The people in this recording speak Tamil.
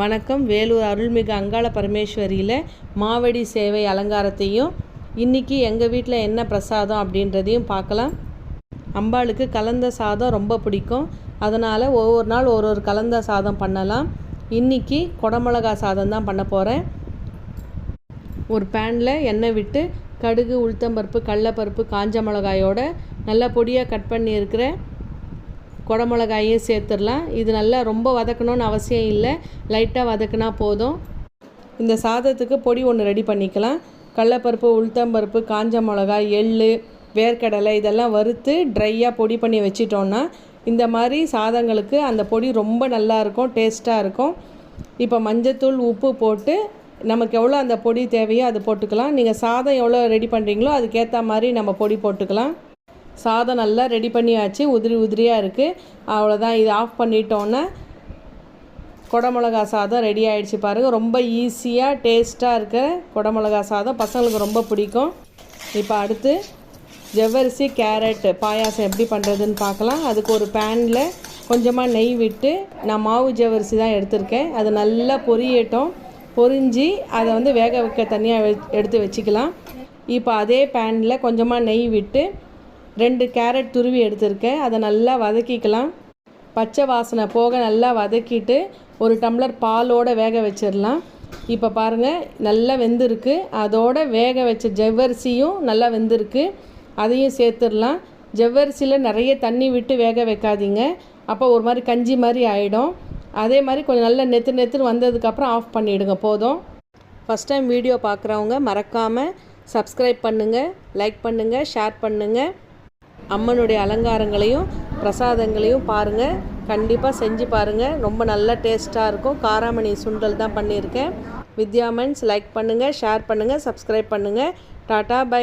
வணக்கம். வேலூர் அருள்மிகு அங்காள பரமேஸ்வரியில் மாவடி சேவை அலங்காரத்தையும் இன்றைக்கி எங்கள் வீட்டில் என்ன பிரசாதம் அப்படின்றதையும் பார்க்கலாம். அம்பாளுக்கு கலந்த சாதம் ரொம்ப பிடிக்கும். அதனால் ஒவ்வொரு நாள் ஒரு ஒரு கலந்த சாதம் பண்ணலாம். இன்றைக்கி குடமிளகா சாதம் தான் பண்ண போகிறேன் ஒரு பேனில் எண்ணெய் விட்டு கடுகு உளுத்தம்பருப்பு கடலப்பருப்பு காஞ்ச மிளகாயோட நல்லா பொடியாக கட் பண்ணியிருக்கிறேன் குடமிளகாயும் சேர்த்துடலாம். இது நல்லா ரொம்ப வதக்கணும்னு அவசியம் இல்லை. லைட்டாக வதக்குனா போதும். இந்த சாதத்துக்கு பொடி ஒன்று ரெடி பண்ணிக்கலாம். கடலப்பருப்பு உளுத்தம்பருப்பு காஞ்ச மிளகாய் எள் வேர்க்கடலை இதெல்லாம் வறுத்து ட்ரையாக பொடி பண்ணி வச்சிட்டோன்னா இந்த மாதிரி சாதங்களுக்கு அந்த பொடி ரொம்ப நல்லா இருக்கும் டேஸ்ட்டாக இருக்கும். இப்போ மஞ்சத்தூள் உப்பு போட்டு நமக்கு எவ்வளோ அந்த பொடி தேவையோ அது போட்டுக்கலாம். நீங்கள் சாதம் எவ்வளோ ரெடி பண்ணுறீங்களோ அதுக்கேற்ற மாதிரி நம்ம பொடி போட்டுக்கலாம். சாதம் நல்லா ரெடி பண்ணியாச்சு. உதிரி உதிரியாக இருக்குது அவ்வளோதான் இது ஆஃப் பண்ணிட்டோன்னே குடமிளகா சாதம் ரெடி ஆகிடுச்சு பாருங்கள் ரொம்ப ஈஸியாக டேஸ்ட்டாக இருக்கிற குடமிளகா சாதம் பசங்களுக்கு ரொம்ப பிடிக்கும். இப்போ அடுத்து ஜவ்வரிசி கேரட் பாயாசம் எப்படி பண்ணுறதுன்னு பார்க்கலாம். அதுக்கு ஒரு பேனில் கொஞ்சமாக நெய் விட்டு நான் மாவு ஜவ்வரிசி தான் எடுத்திருக்கேன். அது நல்லா பொரியட்டும். பொரிஞ்சு அதை வந்து வேக வைக்க தனியாக எடுத்து வச்சுக்கலாம். இப்போ அதே பேனில் கொஞ்சமாக நெய் விட்டு ரெண்டு கேரட் துருவி எடுத்திருக்கேன். அதை நல்லா வதக்கிக்கலாம். பச்சை வாசனை போக நல்லா வதக்கிட்டு ஒரு டம்ளர் பாலோட வேக வச்சிடலாம். இப்போ பாருங்கள் நல்லா வெந்திருக்கு. அதோட வேக வச்ச ஜவ்வரிசியும் நல்லா வெந்திருக்கு. அதையும் சேர்த்துடலாம். ஜவ்வரிசியில் நிறைய தண்ணி விட்டு வேக வைக்காதீங்க. அப்போ ஒரு மாதிரி கஞ்சி மாதிரி ஆகிடும் அதே மாதிரி கொஞ்சம் நல்லா நெத்து நெத்துன்னு வந்ததுக்கப்புறம் ஆஃப் பண்ணிவிடுங்க போதும். ஃபஸ்ட் டைம் வீடியோ பார்க்குறவங்க மறக்காமல் சப்ஸ்கிரைப் பண்ணுங்கள் லைக் பண்ணுங்கள் ஷேர் பண்ணுங்கள் அம்மனுடைய அலங்காரங்களையும் பிரசாதங்களையும் பாருங்கள் கண்டிப்பாக செஞ்சு பாருங்கள் ரொம்ப நல்ல டேஸ்ட்டாக இருக்கும். காராமணி சுண்டல் தான் பண்ணியிருக்கேன். வித்யாமன்ஸ் லைக் பண்ணுங்கள் ஷேர் பண்ணுங்கள் சப்ஸ்கிரைப் பண்ணுங்கள் டாட்டா பை.